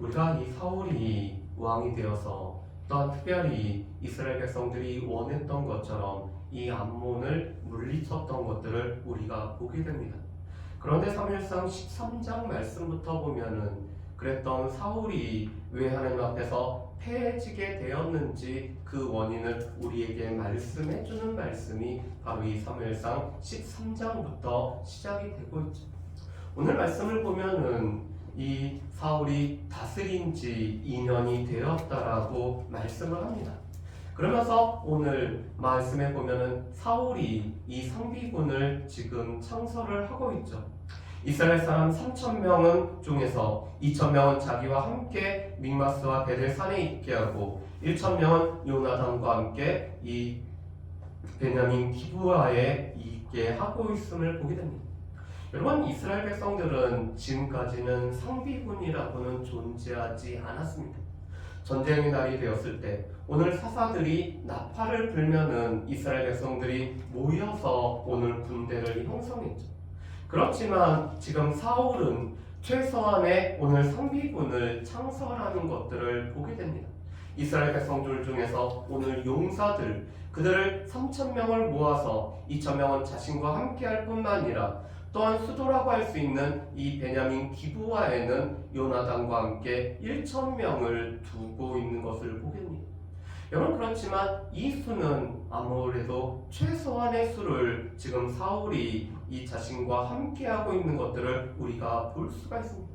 우리가 이 사울이 왕이 되어서 또한 특별히 이스라엘 백성들이 원했던 것처럼 이 암몬을 물리쳤던 것들을 우리가 보게 됩니다. 그런데 3일상 13장 말씀부터 보면은 그랬던 사울이 왜 하나님 앞에서 패해지게 되었는지 그 원인을 우리에게 말씀해 주는 말씀이 바로 이 3일상 13장부터 시작이 되고 있죠. 오늘 말씀을 보면은 이 사울이 다스린 지 2년이 되었다라고 말씀을 합니다. 그러면서 오늘 말씀에 보면은 사울이 이 상비군을 지금 창설을 하고 있죠. 이스라엘 사람 3천 명은 중에서 2천 명은 자기와 함께 믹마스와 베델 산에 있게 하고 1천 명은 요나단과 함께 이 베냐민 기부하에 있게 하고 있음을 보게 됩니다. 여러분 이스라엘 백성들은 지금까지는 상비군이라고는 존재하지 않았습니다. 전쟁의 날이 되었을 때 오늘 사사들이 나팔을 불면은 이스라엘 백성들이 모여서 오늘 군대를 형성했죠. 그렇지만 지금 사울은 최소한의 오늘 상비군을 창설하는 것들을 보게 됩니다. 이스라엘 백성들 중에서 오늘 용사들 그들을 3천 명을 모아서 2천 명은 자신과 함께할 뿐만 아니라 또한 수도라고 할 수 있는 이 베냐민 기부와에는 요나단과 함께 1천 명을 두고 있는 것을 보게 됩니다. 여러분 그렇지만 이 수는 아무래도 최소한의 수를 지금 사울이 이 자신과 함께하고 있는 것들을 우리가 볼 수가 있습니다.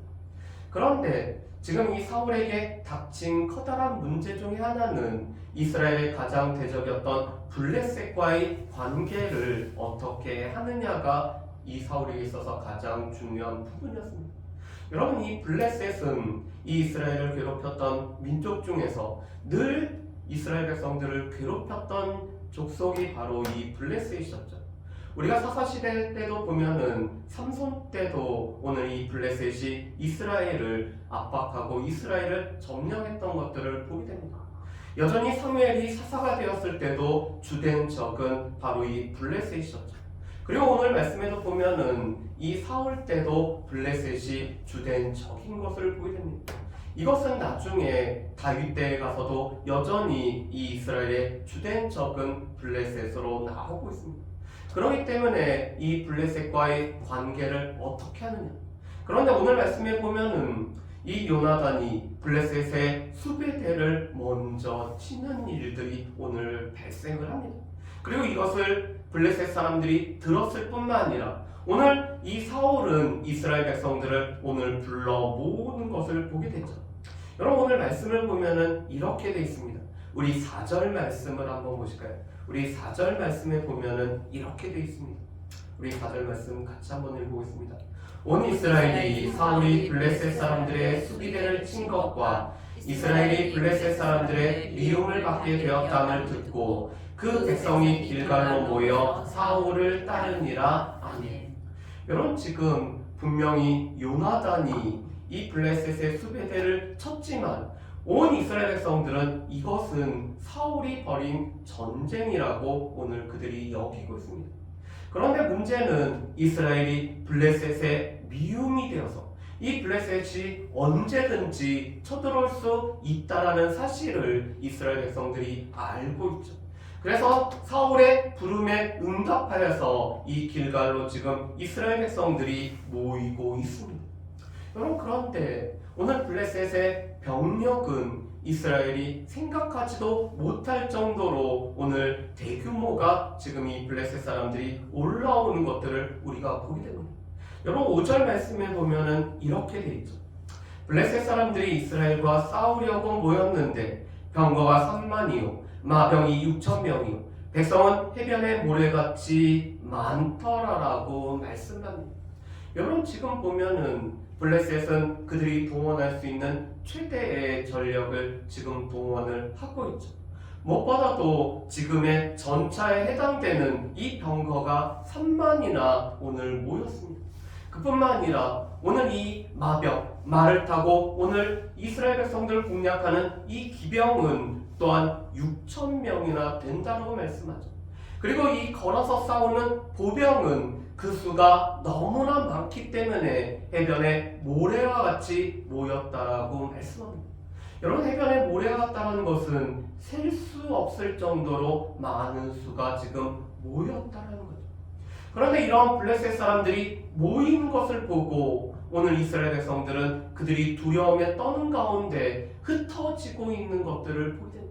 그런데 지금 이 사울에게 닥친 커다란 문제 중에 하나는 이스라엘의 가장 대적이었던 블레셋과의 관계를 어떻게 하느냐가 이 사울에게 있어서 가장 중요한 부분이었습니다. 여러분 이 블레셋은 이 이스라엘을 괴롭혔던 민족 중에서 늘 이스라엘 백성들을 괴롭혔던 족속이 바로 이 블레셋이었죠. 우리가 사사 시대 때도 보면은 삼손 때도 오늘 이 블레셋이 이스라엘을 압박하고 이스라엘을 점령했던 것들을 보게 됩니다. 여전히 사무엘이 사사가 되었을 때도 주된 적은 바로 이 블레셋이었죠. 그리고 오늘 말씀에도 보면은 이 사울 때도 블레셋이 주된 적인 것을 보게 됩니다. 이것은 나중에 다윗 때에 가서도 여전히 이 이스라엘의 주된 적은 블레셋으로 나오고 있습니다. 그렇기 때문에 이 블레셋과의 관계를 어떻게 하느냐? 그런데 오늘 말씀에 보면은 이 요나단이 블레셋의 수배대를 먼저 치는 일들이 오늘 발생을 합니다. 그리고 이것을 블레셋 사람들이 들었을 뿐만 아니라 오늘 이 사울은 이스라엘 백성들을 오늘 불러 모으는 것을 보게 되죠. 여러분 오늘 말씀을 보면은 이렇게 돼 있습니다. 우리 4절 말씀을 한번 보실까요? 우리 4절 말씀에 보면은 이렇게 돼 있습니다. 우리 4절 말씀 같이 한번 읽어보겠습니다. 온 이스라엘이 사울이 블레셋 사람들의 수비대를 친 것과 이스라엘이 블레셋 사람들의 미움을 받게 되었다를 듣고 그 백성이 길갈로 모여 사울을 따르니라 아멘. 여러분 지금 분명히 요나단이 이 블레셋의 수배대를 쳤지만 온 이스라엘 백성들은 이것은 사울이 벌인 전쟁이라고 오늘 그들이 여기고 있습니다. 그런데 문제는 이스라엘이 블레셋의 미움이 되어서 이 블레셋이 언제든지 쳐들어올 수 있다라는 사실을 이스라엘 백성들이 알고 있죠. 그래서 사울의 부름에 응답하여서 이 길갈로 지금 이스라엘 백성들이 모이고 있습니다. 여러분 그런데 오늘 블레셋의 병력은 이스라엘이 생각하지도 못할 정도로 오늘 대규모가 지금 이 블레셋 사람들이 올라오는 것들을 우리가 보게 됩니다. 여러분 5절 말씀에 보면은 이렇게 돼 있죠. 블레셋 사람들이 이스라엘과 싸우려고 모였는데 병거가 3만이요 마병이 6천 명이요 백성은 해변의 모래같이 많더라라고 말씀합니다. 여러분 지금 보면은 블레셋은 그들이 동원할 수 있는 최대의 전력을 지금 동원을 하고 있죠. 무엇보다도 지금의 전차에 해당되는 이 병거가 3만이나 오늘 모였습니다. 그뿐만 아니라 오늘 이 마병, 말을 타고 오늘 이스라엘 백성들을 공략하는 이 기병은 또한 6천 명이나 된다고 말씀하죠. 그리고 이 걸어서 싸우는 보병은 그 수가 너무나 많기 때문에 해변에 모래와 같이 모였다라고 말씀합니다. 여러분 해변에 모래가 같다는 것은 셀 수 없을 정도로 많은 수가 지금 모였다라는 거죠. 그런데 이런 블레셋 사람들이 모이는 것을 보고 오늘 이스라엘 백성들은 그들이 두려움에 떠는 가운데 흩어지고 있는 것들을 보게.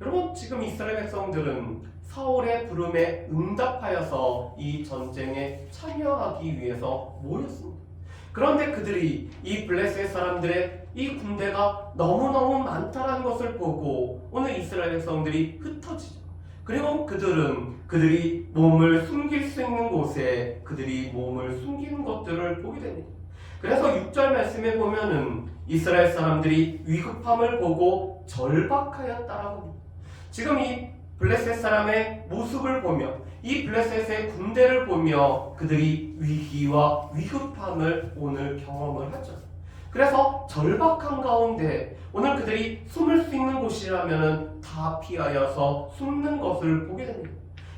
여러분 지금 이스라엘 백성들은 사울의 부름에 응답하여서 이 전쟁에 참여하기 위해서 모였습니다. 그런데 그들이 이 블레셋 사람들의 이 군대가 너무너무 많다는 것을 보고 오늘 이스라엘 백성들이 흩어지죠. 그리고 그들은 그들이 몸을 숨길 수 있는 곳에 그들이 몸을 숨기는 것들을 보게 됩니다. 그래서 6절 말씀에 보면은 이스라엘 사람들이 위급함을 보고 절박하였다라고. 지금 이 블레셋 사람의 모습을 보며 이 블레셋의 군대를 보며 그들이 위기와 위급함을 오늘 경험을 하죠. 그래서 절박한 가운데 오늘 그들이 숨을 수 있는 곳이라면 다 피하여서 숨는 것을 보게 됩니다.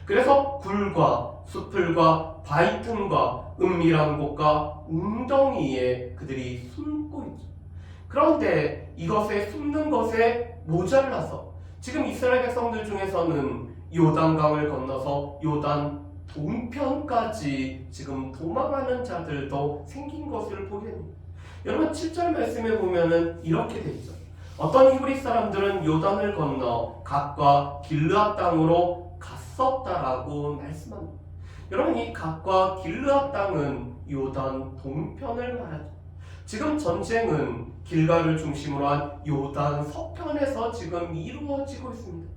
그래서 굴과 수풀과 바위 틈과 은밀한 곳과 웅덩이에 그들이 숨고 있죠. 그런데 이것에 숨는 것에 모자라서 지금 이스라엘 백성들 중에서는 요단강을 건너서 요단 동편까지 지금 도망하는 자들도 생긴 것을 보게 됩니다. 여러분 7절 말씀에 보면은 이렇게 돼 있죠. 어떤 히브리 사람들은 요단을 건너 갓과 길르앗 땅으로 갔었다라고 말씀합니다. 여러분 이 갓과 길르앗 땅은 요단 동편을 말하죠. 지금 전쟁은 길가를 중심으로 한 요단 서편에서 지금 이루어지고 있습니다.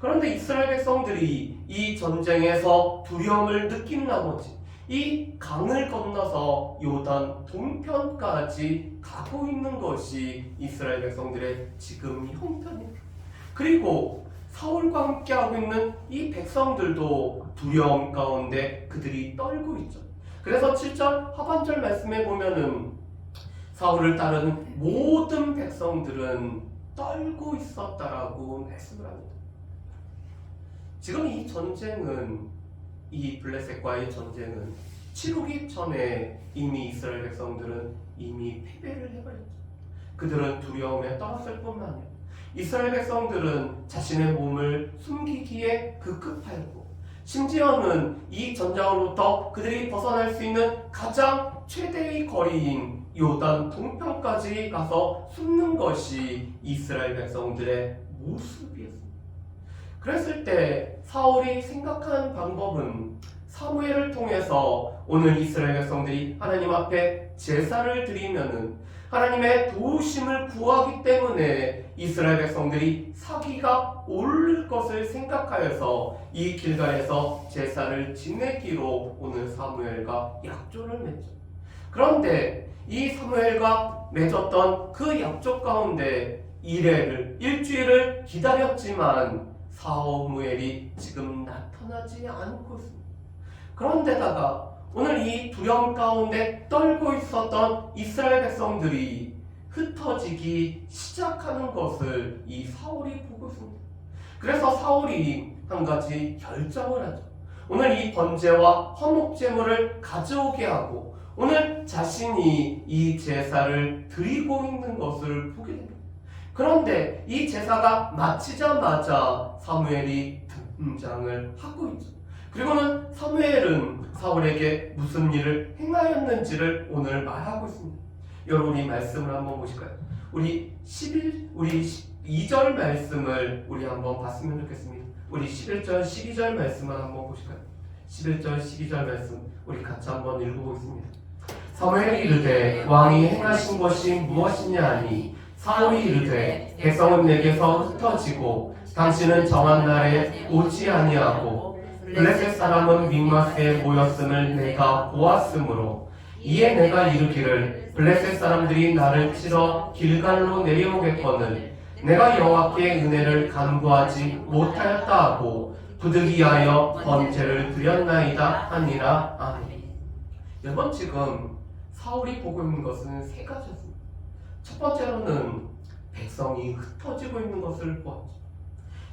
그런데 이스라엘 백성들이 이 전쟁에서 두려움을 느낀 나머지 이 강을 건너서 요단 동편까지 가고 있는 것이 이스라엘 백성들의 지금 형편입니다. 그리고 사울과 함께하고 있는 이 백성들도 두려움 가운데 그들이 떨고 있죠. 그래서 7절 하반절 말씀에 보면은 사울을 따르는 모든 백성들은 떨고 있었다라고 말씀을 합니다. 지금 이 전쟁은 이 블레셋과의 전쟁은 치르기 전에 이미 이스라엘 백성들은 이미 패배를 해버렸죠. 그들은 두려움에 떨었을 뿐만 아니라 이스라엘 백성들은 자신의 몸을 숨기기에 급급하였고 심지어는 이 전장으로부터 그들이 벗어날 수 있는 가장 최대의 거리인 요단 동편까지 가서 숨는 것이 이스라엘 백성들의 모습이었습니다. 그랬을 때 사울이 생각한 방법은 사무엘을 통해서 오늘 이스라엘 백성들이 하나님 앞에 제사를 드리면은 하나님의 도우심을 구하기 때문에 이스라엘 백성들이 사기가 오를 것을 생각하여서 이 길가에서 제사를 지내기로 오늘 사무엘과 약조를 맺죠. 그런데 이 사무엘과 맺었던 그 약조 가운데 일회를 일주일을 기다렸지만 사무엘이 지금 나타나지 않고 있습니다. 그런데다가 오늘 이 두려움 가운데 떨고 있었던 이스라엘 백성들이 흩어지기 시작하는 것을 이 사울이 보고 있습니다. 그래서 사울이 한 가지 결정을 하죠. 오늘 이 번제와 화목제물을 가져오게 하고 오늘 자신이 이 제사를 드리고 있는 것을 보게 됩니다. 그런데 이 제사가 마치자마자 사무엘이 등장을 하고 있죠. 그리고는 사무엘은 사울에게 무슨 일을 행하였는지를 오늘 말하고 있습니다. 여러분 이 말씀을 한번 보실까요? 우리 11 우리 2절 말씀을 우리 한번 봤으면 좋겠습니다. 우리 11절 12절 말씀을 한번 보실까요? 11절 12절 말씀 우리 같이 한번 읽어보겠습니다. 사무엘이 이르되 왕이 행하신 것이 무엇이냐 하니 사울이 이르되 백성은 내게서 흩어지고 당신은 정한 날에 오지 아니하고 블레셋 사람은 믹마스에 모였음을 내가 보았으므로 이에 내가 이르기를 블레셋 사람들이 나를 치러 길갈로 내려오겠거늘 내가 여호와께 은혜를 간구하지 못하였다 하고 부득이하여 번제를 드렸나이다 하니라 아멘. 여러분 지금 사울이 보고 있는 것은 세 가지였습니다. 첫 번째로는 백성이 흩어지고 있는 것을 보았죠.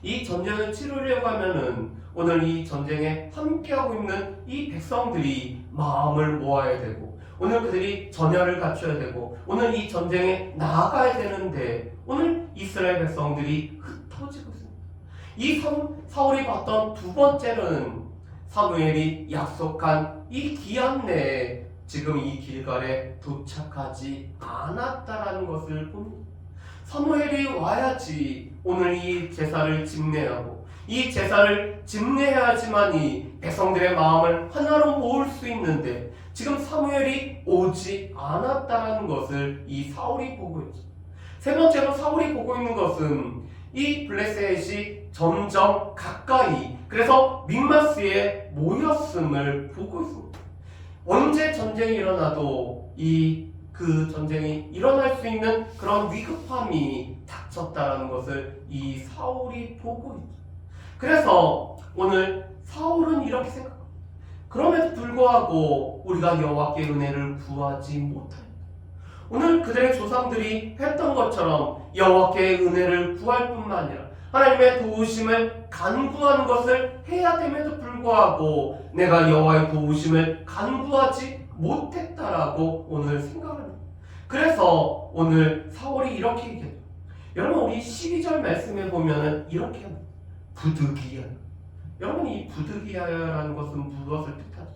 이 전쟁을 치르려고 하면은 오늘 이 전쟁에 함께하고 있는 이 백성들이 마음을 모아야 되고 오늘 그들이 전열을 갖춰야 되고 오늘 이 전쟁에 나아가야 되는데 오늘 이스라엘 백성들이 흩어지고 있습니다. 이 사- 사울이 봤던 두 번째는 사무엘이 약속한 이 기한 내에 지금 이 길갈에 도착하지 않았다라는 것을 봅니다. 사무엘이 와야지 오늘 이 제사를 집례하고 이 제사를 집례해야지만 이 백성들의 마음을 하나로 모을 수 있는데 지금 사무엘이 오지 않았다라는 것을 이 사울이 보고 있죠. 세 번째로 사울이 보고 있는 것은 이 블레셋이 점점 가까이 그래서 믹마스에 모였음을 보고 있습니다. 언제 전쟁이 일어나도 이 그 전쟁이 일어날 수 있는 그런 위급함이 닥쳤다라는 것을 이 사울이 보고 있죠. 그래서 오늘 사울은 이렇게 생각합니다. 그럼에도 불구하고 우리가 여호와께 은혜를 구하지 못합니다. 오늘 그들의 조상들이 했던 것처럼 여호와께 은혜를 구할 뿐만 아니라 하나님의 도우심을 간구하는 것을 해야 됨에도 불구하고 내가 여호와의 도우심을 간구하지 못했다라고 오늘 생각합니다. 그래서 오늘 사울이 이렇게 얘기해요. 여러분 우리 12절 말씀에 보면은 이렇게 합니다. 부득이하여. 여러분 이 부득이하여라는 것은 무엇을 뜻하죠?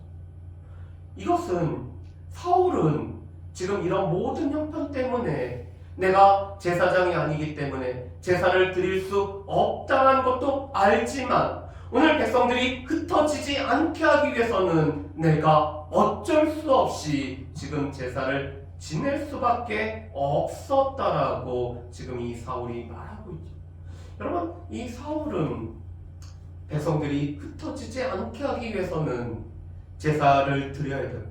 이것은 사울은 지금 이런 모든 형편 때문에 내가 제사장이 아니기 때문에 제사를 드릴 수 없다는 것도 알지만 오늘 백성들이 흩어지지 않게 하기 위해서는 내가 어쩔 수 없이 지금 제사를 지낼 수밖에 없었다라고 지금 이 사울이 말하고 있죠. 여러분, 이 사울은 백성들이 흩어지지 않게 하기 위해서는 제사를 드려야 되고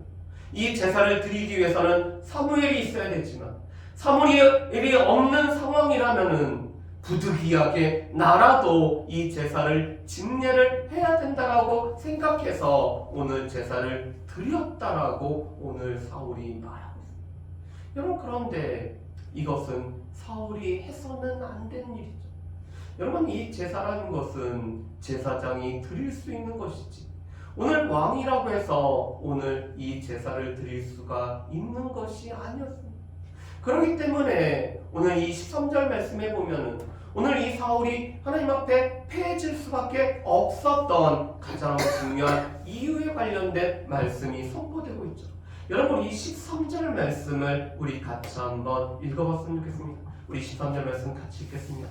이 제사를 드리기 위해서는 사무엘이 있어야 되지만 사무엘이 없는 상황이라면은 부득이하게 나라도 이 제사를 집례를 해야 된다라고 생각해서 오늘 제사를 드렸다라고 오늘 사울이 말하고 있습니다. 여러분 그런데 이것은 사울이 해서는 안 되는 일이죠. 여러분 이 제사라는 것은 제사장이 드릴 수 있는 것이지 오늘 왕이라고 해서 오늘 이 제사를 드릴 수가 있는 것이 아니었습니다. 그렇기 때문에 오늘 이 13절 말씀에 보면은 오늘 이 사울이 하나님 앞에 패해질 수밖에 없었던 가장 중요한 이유에 관련된 말씀이 선포되고 있죠. 여러분 이 13절 말씀을 우리 같이 한번 읽어봤으면 좋겠습니다. 우리 13절 말씀 같이 읽겠습니다.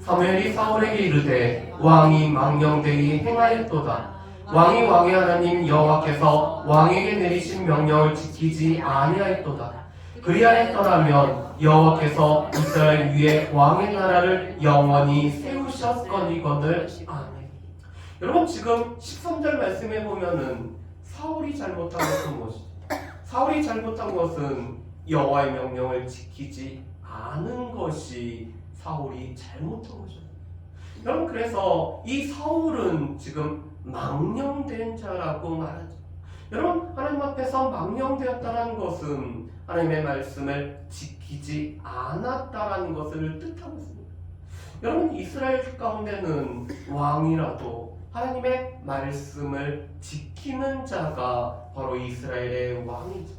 사무엘이 사울에게 이르되 왕이 망령되이 행하였도다. 왕이 왕의 하나님 여호와께서 왕에게 내리신 명령을 지키지 아니하였도다. 그리하였더라면 여호와께서 이스라엘 위에 왕의 나라를 영원히 세우셨거니거늘 아멘. 여러분 지금 13절 말씀에 보면은 사울이 잘못한 것은 무엇이죠? 사울이 잘못한 것은 여호와의 명령을 지키지 않은 것이 사울이 잘못한 것이죠. 여러분 그래서 이 사울은 지금 망령된 자라고 말하죠. 여러분 하나님 앞에서 망령되었다는 것은 하나님의 말씀을 지키지 않았다라는 것을 뜻하고 있습니다. 여러분 이스라엘 가운데는 왕이라도 하나님의 말씀을 지키는 자가 바로 이스라엘의 왕이죠.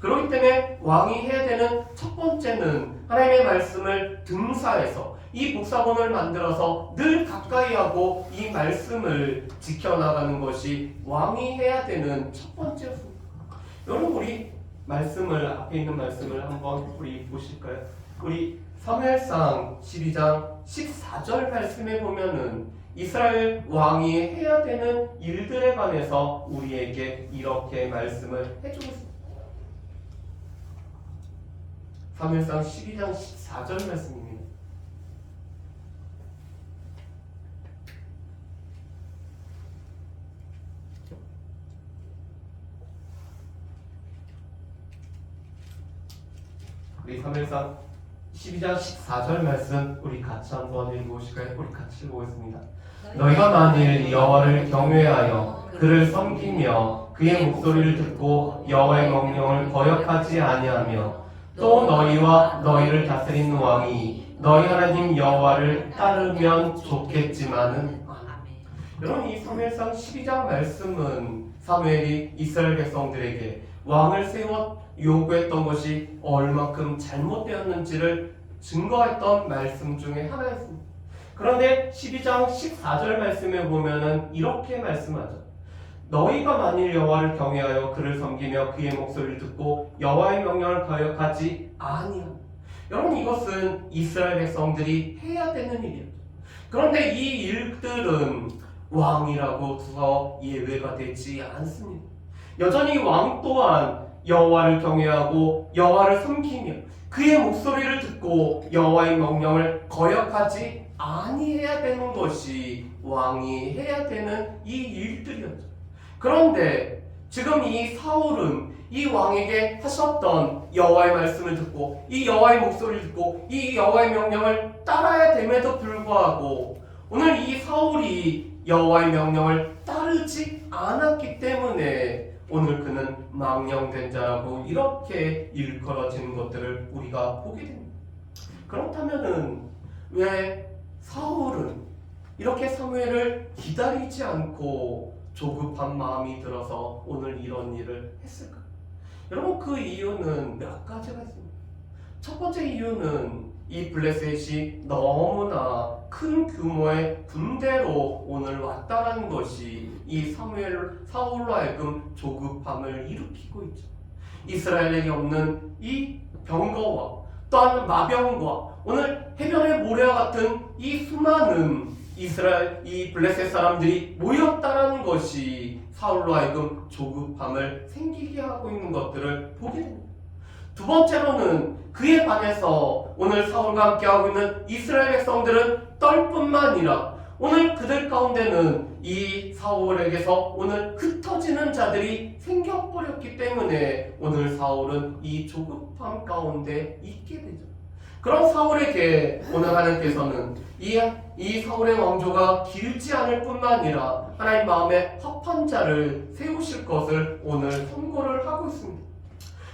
그렇기 때문에 왕이 해야 되는 첫 번째는 하나님의 말씀을 등사해서 이 복사본을 만들어서 늘 가까이 하고 이 말씀을 지켜나가는 것이 왕이 해야 되는 첫 번째였습니다. 여러분 우리 말씀을 앞에 있는 말씀을 한번 우리 보실까요? 우리 사무엘상 12장 14절 말씀에 보면은 이스라엘 왕이 해야 되는 일들에 관해서 우리에게 이렇게 말씀을 해주고 있습니다. 사무엘상 12장 14절 말씀입니다. 우리 3일상 12장 14절 말씀 우리 같이 한번 읽어보실까요? 우리 같이 읽어보겠습니다. 너희가 만일 여호와를 경외하여 그를 섬기며 그의 목소리를 듣고 여호와의 명령을 거역하지 아니하며 또 너희와 너희를 다스리는 왕이 너희 하나님 여호와를 따르면 좋겠지만은 여러분 이 사무엘상 12장 말씀은 사무엘이 이스라엘 백성들에게 왕을 세워 요구했던 것이 얼마큼 잘못되었는지를 증거했던 말씀 중에 하나였습니다. 그런데 12장 14절 말씀에 보면은 이렇게 말씀하죠. 너희가 만일 여호와를 경외하여 그를 섬기며 그의 목소리를 듣고 여호와의 명령을 거역하지 아니하면 여러분 이것은 이스라엘 백성들이 해야 되는 일이었죠. 그런데 이 일들은 왕이라고 두서 예외가 되지 않습니다. 여전히 왕 또한 여호와를 경외하고 여호와를 섬기며 그의 목소리를 듣고 여호와의 명령을 거역하지 아니해야 되는 것이 왕이 해야 되는 이 일들이었죠. 그런데 지금 이 사울은 이 왕에게 하셨던 여호와의 말씀을 듣고 이 여호와의 목소리를 듣고 이 여호와의 명령을 따라야 됨에도 불구하고 오늘 이 사울이 여호와의 명령을 따르지 않았기 때문에 오늘 그는 망령된 자라고 이렇게 일컬어지는 것들을 우리가 보게 됩니다. 그렇다면은 왜 사울은 이렇게 사무엘을 기다리지 않고 조급한 마음이 들어서 오늘 이런 일을 했을까? 여러분 그 이유는 몇 가지가 있습니다. 첫 번째 이유는 이 블레셋이 너무나 큰 규모의 군대로 오늘 왔다라는 것이 이 사무엘 사울로 하여금 조급함을 일으키고 있죠. 이스라엘에게 없는 이 병거와 또한 마병과 오늘 해변의 모래와 같은 이 수많은 이스라엘 이 블레셋 사람들이 모였다라는 것이 사울로 하여금 조급함을 생기게 하고 있는 것들을 보게 됩니다. 두 번째로는 그에 반해서 오늘 사울과 함께 하고 있는 이스라엘 백성들은 떨 뿐만 아니라 오늘 그들 가운데는 이 사울에게서 오늘 흩어지는 자들이 생겨버렸기 때문에 오늘 사울은 이 조급함 가운데 있게 되죠. 그런 사울에게 오늘 하나님께서는 이, 이 사울의 왕조가 길지 않을 뿐만 아니라 하나님 마음에 합한 자를 세우실 것을 오늘 선고를 하고 있습니다.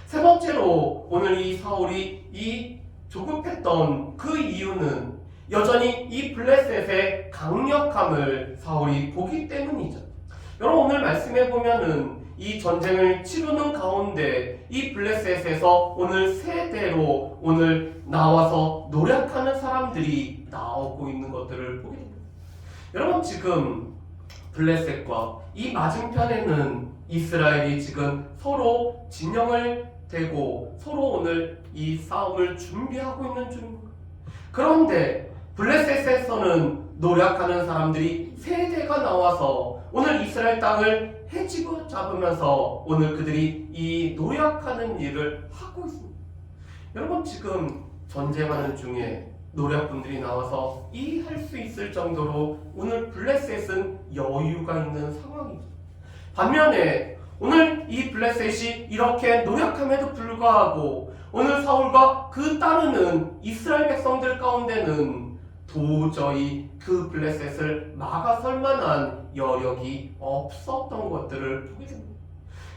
세 번째로 오늘 이 사울이 이 조급했던 그 이유는 여전히 이 블레셋의 강력함을 사울이 보기 때문이죠. 여러분 오늘 말씀해 보면은 이 전쟁을 치르는 가운데 이 블레셋에서 오늘 세대로 오늘 나와서 노력하는 사람들이 나오고 있는 것들을 보게 됩니다. 여러분 지금 블레셋과 이 맞은편에는 이스라엘이 지금 서로 진영을 대고 서로 오늘 이 싸움을 준비하고 있는 중입니다. 그런데 블레셋에서는 노력하는 사람들이 세대가 나와서 오늘 이스라엘 땅을 해집어 잡으면서 오늘 그들이 이 노력하는 일을 하고 있습니다. 여러분 지금 전쟁하는 중에 노력분들이 나와서 이 할 수 있을 정도로 오늘 블레셋은 여유가 있는 상황이죠. 반면에 오늘 이 블레셋이 이렇게 노력함에도 불구하고 오늘 사울과 그 따르는 이스라엘 백성들 가운데는 도저히 그 블레셋을 막아설 만한 여력이 없었던 것들을 보게 됩니다.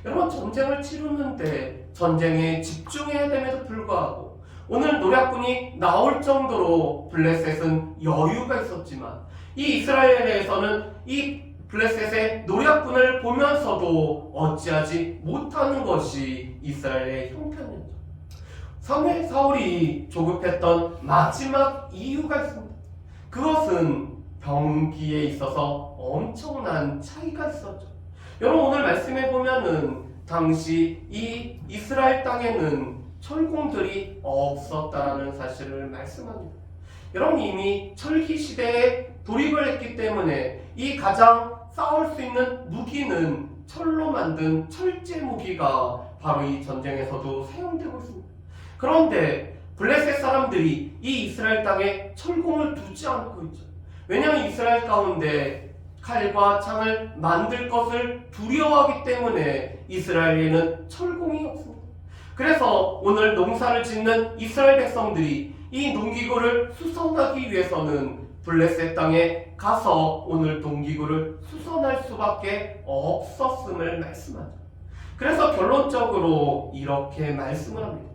여러분 전쟁을 치르는데 전쟁에 집중해야 됨에도 불구하고 오늘 노략군이 나올 정도로 블레셋은 여유가 있었지만 이 이스라엘에서는 이 블레셋의 노략군을 보면서도 어찌하지 못하는 것이 이스라엘의 형편이었죠. 사무엘 사울이 조급했던 마지막 이유가 있습니다. 그것은 병기에 있어서 엄청난 차이가 있었죠. 여러분 오늘 말씀해 보면은 당시 이 이스라엘 땅에는 철공들이 없었다라는 사실을 말씀합니다. 여러분 이미 철기 시대에 돌입을 했기 때문에 이 가장 싸울 수 있는 무기는 철로 만든 철제 무기가 바로 이 전쟁에서도 사용되고 있습니다. 그런데 블레셋 사람들이 이 이스라엘 땅에 철공을 두지 않고 있죠. 왜냐하면 이스라엘 가운데 칼과 창을 만들 것을 두려워하기 때문에 이스라엘에는 철공이 없습니다. 그래서 오늘 농사를 짓는 이스라엘 백성들이 이 농기구를 수선하기 위해서는 블레셋 땅에 가서 오늘 농기구를 수선할 수밖에 없었음을 말씀하죠. 그래서 결론적으로 이렇게 말씀을 합니다.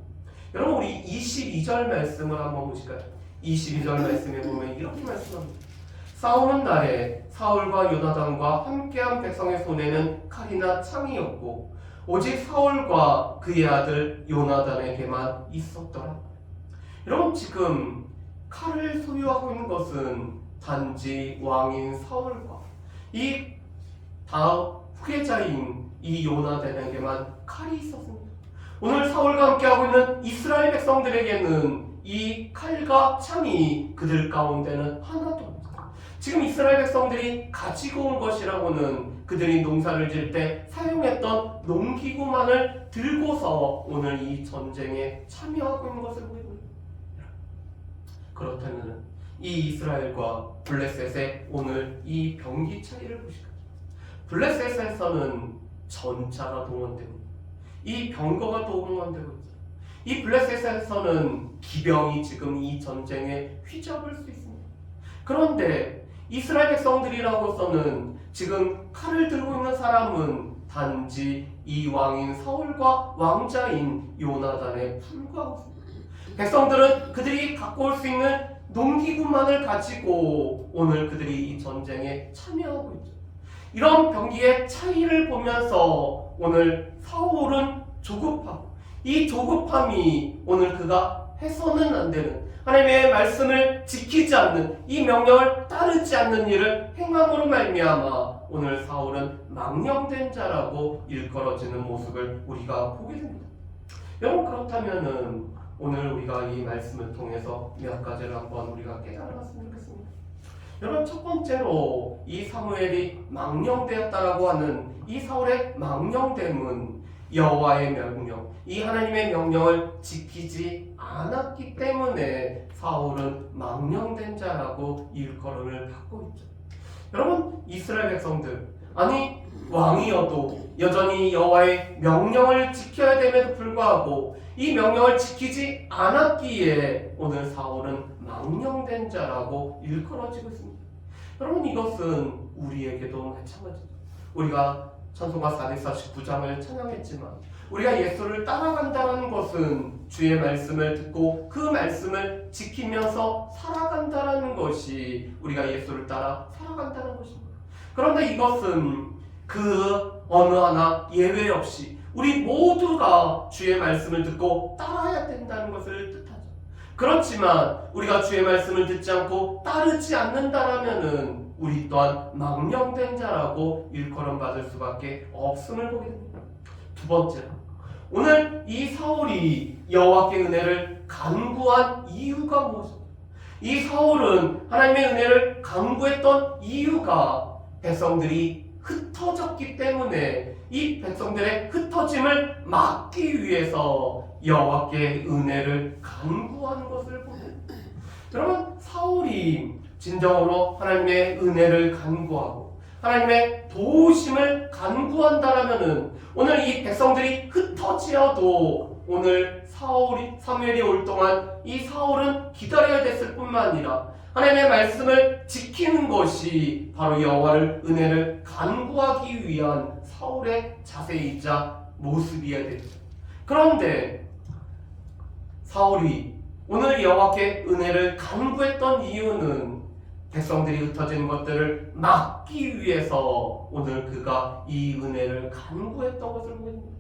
여러분 우리 22절 말씀을 한번 보실까요? 22절 말씀에 보면 이렇게 말씀합니다. 싸우는 날에 사울과 요나단과 함께한 백성의 손에는 칼이나 창이었고 오직 사울과 그의 아들 요나단에게만 있었더라. 여러분 지금 칼을 소유하고 있는 것은 단지 왕인 사울과 이 다음 후계자인 이 요나단에게만 칼이 있었습니다. 오늘 사울과 함께하고 있는 이스라엘 백성들에게는 이 칼과 창이 그들 가운데는 하나도 없다. 지금 이스라엘 백성들이 가지고 온 것이라고는 그들이 농사를 지을 때 사용했던 농기구만을 들고서 오늘 이 전쟁에 참여하고 있는 것을 보입니다. 그렇다면 이 이스라엘과 블레셋의 오늘 이 병기 차이를 보시죠. 블레셋에서는 전차가 동원되고 이 병거가 동원되고 있죠. 이 블레셋에서는 기병이 지금 이 전쟁에 휘잡을 수 있습니다. 그런데 이스라엘 백성들이라고서는 지금 칼을 들고 있는 사람은 단지 이 왕인 사울과 왕자인 요나단에 불과하고 있습니다. 백성들은 그들이 갖고 올 수 있는 농기구만을 가지고 오늘 그들이 이 전쟁에 참여하고 있죠. 이런 병기의 차이를 보면서 오늘 사울은 조급하고 이 조급함이 오늘 그가 해서는 안 되는 하나님의 말씀을 지키지 않는 이 명령을 따르지 않는 일을 행함으로 말미암아 오늘 사울은 망령된 자라고 일컬어지는 모습을 우리가 보게 됩니다. 여러분 그렇다면은 오늘 우리가 이 말씀을 통해서 몇 가지를 한번 우리가 깨달았으면 좋겠습니다. 여러분 첫 번째로 이 사무엘이 망령되었다라고 하는 이 사울의 망령됨은 여호와의 명령, 이 하나님의 명령을 지키지 않았기 때문에 사울은 망령된 자라고 일컬음을 받고 있죠. 여러분 이스라엘 백성들 아니 왕이어도 여전히 여호와의 명령을 지켜야 됨에도 불구하고 이 명령을 지키지 않았기에 오늘 사울은 망령된 자라고 일컬어지고 있습니다. 여러분 이것은 우리에게도 마찬가지죠. 우리가 찬송가 449장을 찬양했지만 우리가 예수를 따라간다는 것은 주의 말씀을 듣고 그 말씀을 지키면서 살아간다는 것이 우리가 예수를 따라 살아간다는 것입니다. 그런데 이것은 그 어느 하나 예외 없이 우리 모두가 주의 말씀을 듣고 따라야 된다는 것을 뜻하죠. 그렇지만 우리가 주의 말씀을 듣지 않고 따르지 않는다라면은 우리 또한 망령된 자라고 일컬음 받을 수밖에 없음을 보게 됩니다. 두 번째로 오늘 이 사울이 여호와께 은혜를 간구한 이유가 무엇입니까? 이 사울은 하나님의 은혜를 간구했던 이유가 백성들이 흩어졌기 때문에 이 백성들의 흩어짐을 막기 위해서 여호와께 은혜를 간구하는 것을 보는 여러분 사울이 진정으로 하나님의 은혜를 간구하고 하나님의 도우심을 간구한다라면은 오늘 이 백성들이 흩어지어도 오늘 사울이 사무엘이 올 동안 이 사울은 기다려야 됐을 뿐만 아니라 하나님의 말씀을 지키는 것이 바로 여호와를 은혜를 간구하기 위한 사울의 자세이자 모습이어야 되죠. 그런데 사울이 오늘 여호와께 은혜를 간구했던 이유는 백성들이 흩어지는 것들을 막기 위해서 오늘 그가 이 은혜를 간구했던 것을 보입니다.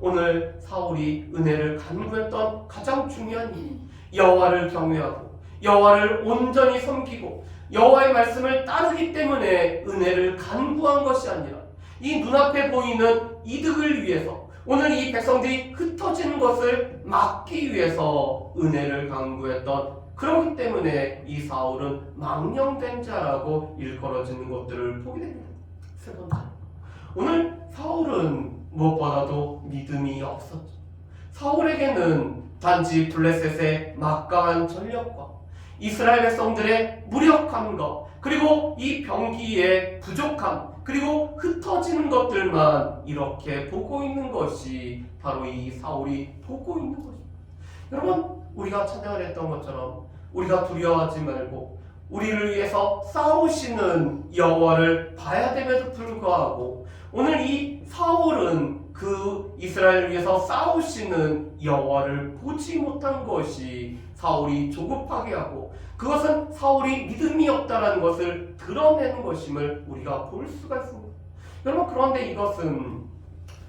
오늘 사울이 은혜를 간구했던 가장 중요한 이유 여호와를 경외하고 여호와를 온전히 섬기고 여호와의 말씀을 따르기 때문에 은혜를 간구한 것이 아니라 이 눈앞에 보이는 이득을 위해서 오늘 이 백성들이 흩어지는 것을 막기 위해서 은혜를 간구했던 그렇기 때문에 이 사울은 망령된 자라고 일컬어지는 것들을 보게 됩니다. 세 번째, 오늘 사울은 무엇보다도 믿음이 없었죠. 사울에게는 단지 블레셋의 막강한 전력과 이스라엘 백성들의 무력함과 그리고 이 병기의 부족함 그리고 흩어지는 것들만 이렇게 보고 있는 것이 바로 이 사울이 보고 있는 것입니다. 여러분 우리가 찬양을 했던 것처럼 우리가 두려워하지 말고 우리를 위해서 싸우시는 여호와를 봐야 됨에도 불구하고 오늘 이 사울은 그 이스라엘을 위해서 싸우시는 여호와를 보지 못한 것이 사울이 조급하게 하고 그것은 사울이 믿음이 없다라는 것을 드러내는 것임을 우리가 볼 수가 있습니다. 여러분 그런데 이것은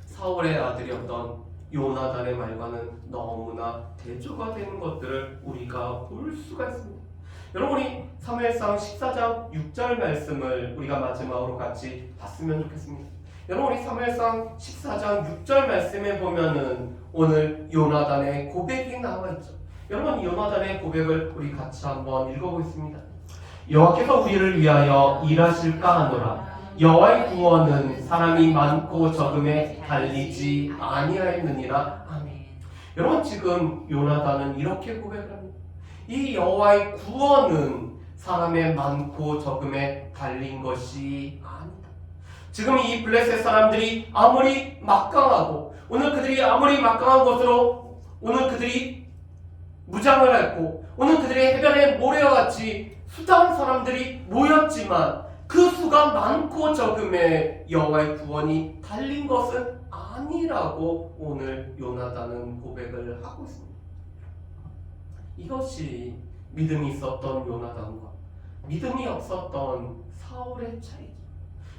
사울의 아들이었던 요나단의 말과는 너무나 대조가 되는 것들을 우리가 볼 수가 있습니다. 여러분 우리 사무엘상 14장 6절 말씀을 우리가 마지막으로 같이 봤으면 좋겠습니다. 여러분 우리 사무엘상 14장 6절 말씀에 보면은 오늘 요나단의 고백이 나와 있죠. 여러분 이 요나단의 고백을 우리 같이 한번 읽어보겠습니다. 여호와께서 우리를 위하여 일하실까 하노라. 여호와의 구원은 사람이 많고 적음에 달리지 아니하였느니라. 아멘. 여러분 지금 요나단은 이렇게 고백을 합니다. 이 여호와의 구원은 사람의 많고 적음에 달린 것이 아니다. 지금 이 블레셋 사람들이 아무리 막강하고 오늘 그들이 아무리 막강한 것으로 오늘 그들이 무장을 했고 오늘 그들이 해변에 모래와 같이 수다한 사람들이 모였지만 그 수가 많고 적음에 여호와의 구원이 달린 것은 아니라고 오늘 요나단은 고백을 하고 있습니다. 이것이 믿음이 있었던 요나단과 믿음이 없었던 사울의 차이죠.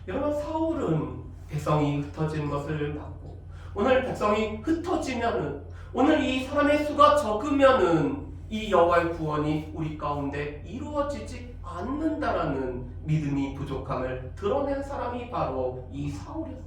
여러분 사울은 백성이 흩어진 것을 막고 오늘 백성이 흩어지면은 오늘 이 사람의 수가 적으면은 이 여호와의 구원이 우리 가운데 이루어지지 않는다라는 믿음이 부족함을 드러낸 사람이 바로 이 사울이었습니다.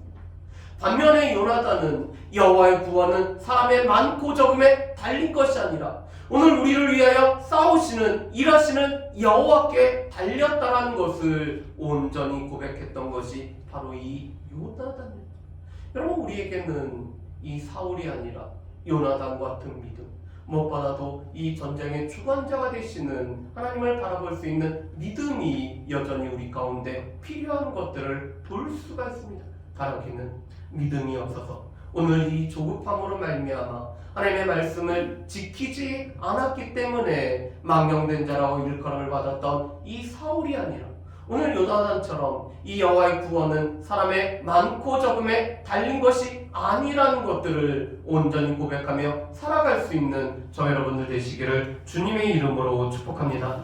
반면에 요나단은 여호와의 구원은 사람의 많고 적음에 달린 것이 아니라 오늘 우리를 위하여 싸우시는 일하시는 여호와께 달렸다라는 것을 온전히 고백했던 것이 바로 이 요나단입니다. 여러분 우리에게는 이 사울이 아니라 요나단 같은 믿음 무엇보다도 이 전쟁의 주관자가 되시는 하나님을 바라볼 수 있는 믿음이 여전히 우리 가운데 필요한 것들을 볼 수가 있습니다. 바라기는 믿음이 없어서 오늘 이 조급함으로 말미암아 하나님의 말씀을 지키지 않았기 때문에 망령된 자라고 일컬음을 받았던 이 사울이 아니라 오늘 요나단처럼 이 여호와의 구원은 사람의 많고 적음에 달린 것이 아니라는 것들을 온전히 고백하며 살아갈 수 있는 저 여러분들 되시기를 주님의 이름으로 축복합니다.